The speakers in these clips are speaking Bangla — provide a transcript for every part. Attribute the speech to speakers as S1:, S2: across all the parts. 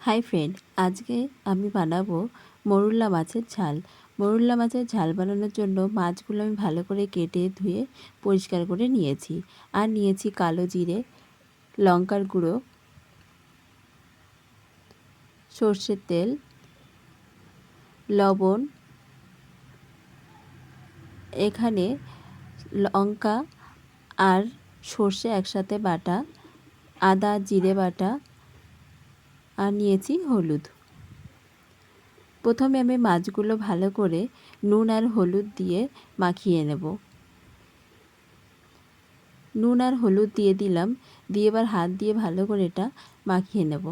S1: হাই ফ্রেন্ড, আজকে আমি বানাবো মরুল্লা মাছের ঝাল। মরুল্লা মাছের ঝাল বানানোর জন্য মাছগুলো আমি ভালো করে কেটে ধুয়ে পরিষ্কার করে নিয়েছি। আর নিয়েছি কালো জিরে, লঙ্কার গুঁড়ো, সর্ষের তেল, লবণ, এখানে লঙ্কা আর সর্ষে একসাথে বাটা, আদা, জিরে বাটা আর নিয়েছি হলুদ। প্রথমে আমি মাছগুলো ভালো করে নুন আর হলুদ দিয়ে মাখিয়ে নেব। নুন আর হলুদ দিয়ে দিলাম, দিয়ে এবার হাত দিয়ে ভালো করে এটা মাখিয়ে নেব।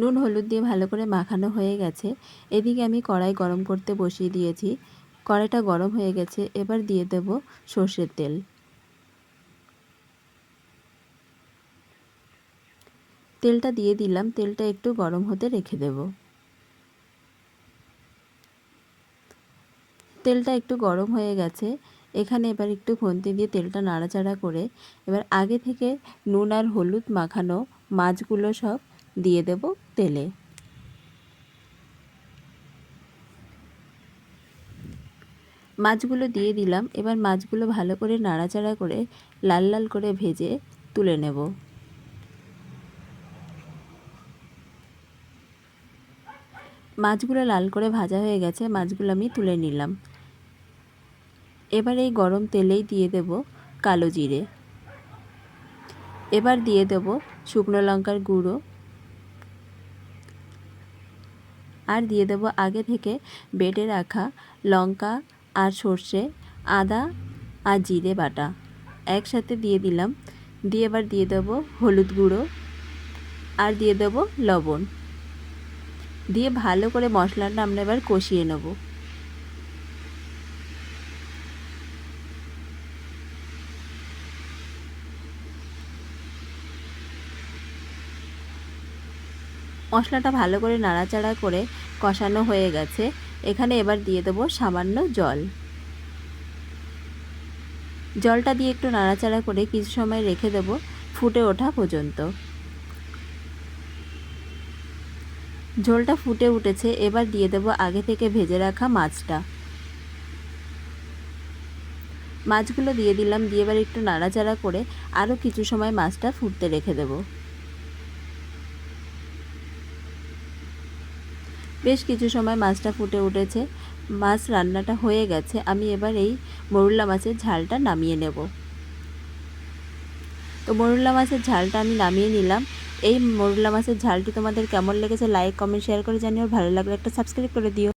S1: নুন হলুদ দিয়ে ভালো করে মাখানো হয়ে গেছে। এদিকে আমি কড়াই গরম করতে বসিয়ে দিয়েছি। কড়াইটা গরম হয়ে গেছে, এবার দিয়ে দেব সর্ষের তেল। তেলটা দিয়ে দিলাম, তেলটা একটু গরম হতে রেখে দেব। তেলটা একটু গরম হয়ে গেছে, এখানে এবার একটু খুন্তি দিয়ে তেলটা নাড়াচাড়া করে এবার আগে থেকে নুন আর হলুদ মাখানো মাছগুলো সব দিয়ে দেব তেলে। মাছগুলো দিয়ে দিলাম, এবার মাছগুলো ভালো করে নাড়াচাড়া করে লাল লাল করে ভেজে তুলে নেব। মাছগুলো লাল করে ভাজা হয়ে গেছে, মাছগুলো আমি তুলে নিলাম। এবার এই গরম তেলেই দিয়ে দেব কালো জিরে। এবার দিয়ে দেব শুকনো লঙ্কার গুঁড়ো। আর দিয়ে দেব আগে থেকে বেটে রাখা লঙ্কা আর সর্ষে, আদা আর জিরে বাটা। একসাথে দিয়ে দিলাম। দিয়ে এবার দিয়ে দেব হলুদ গুঁড়ো। আর দিয়ে দেব লবণ। দিয়ে ভালো করে মশলাটা আমরা এবার কষিয়ে নেব। মশলাটা ভালো করে নাড়াচাড়া করে কষানো হয়ে গেছে। এখানে এবার দিয়ে দেবো সামান্য জল। জলটা দিয়ে একটু নাড়াচাড়া করে কিছু সময় রেখে দেব ফুটে ওঠা পর্যন্ত। ঝোলটা ফুটে উঠেছে, এবার দিয়ে দেব আগে থেকে ভেজে রাখা মাছটা। মাছগুলো দিয়ে দিলাম, দিয়ে এবার একটু নাড়াচাড়া করে আরও কিছু সময় মাছটা ফুটতে রেখে দেব। বেশ কিছু সময় মাছটা ফুটে উঠেছে, মাছ রান্নাটা হয়ে গেছে, আমি এবার এই মরুল্লা মাছের ঝালটা নামিয়ে নেব। তো মরুল্লা মাছের ঝালটা আমি নামিয়ে নিলাম এই মোরলা মাছের ঝালটি তোমাদের কেমন লেগেছে লাইক কমেন্ট শেয়ার করে জানিও। ভালো লাগলে একটা সাবস্ক্রাইব করে দিও।